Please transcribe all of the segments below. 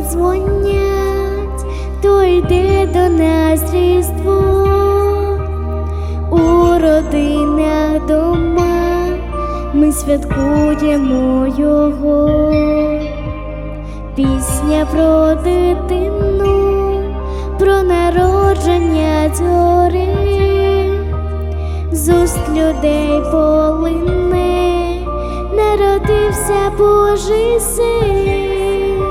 дзвонять, то йде до нас різдво. У родинах дома ми святкуємо його, пісня про дитину, про народження зорі, з уст людей полине, народився Божий син.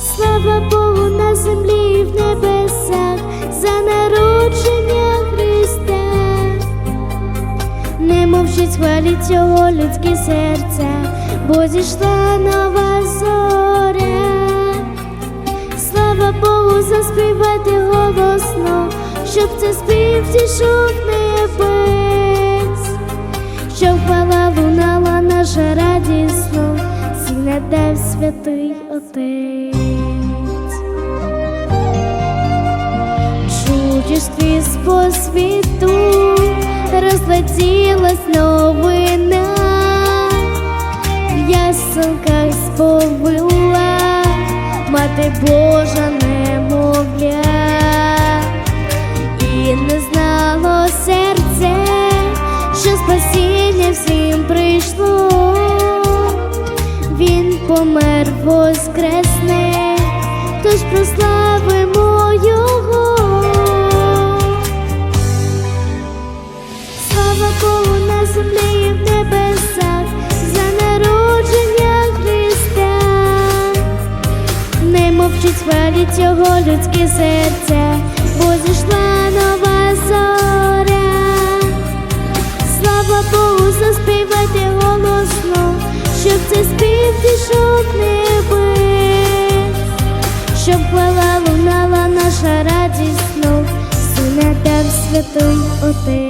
Слава Богу на землі і в небесах за народження Христа. Не мовчить хвалить його людське серця, бо зійшла нова зоря. Слава Богу, заспівайте голосно, щоб це спів зійшов небес, хвала лунала наша радісно, сина дав святий Отець. Чудівстві по світу розлетілась новина, в ясенках сповила мати Божа немовля, і не знало серце, що всім прийшло, він помер воскресне, тож прославимо його. Слава Богу на землі і в небесах за народження Христа. Не мовчить хвалить його людське серця, святий Отець.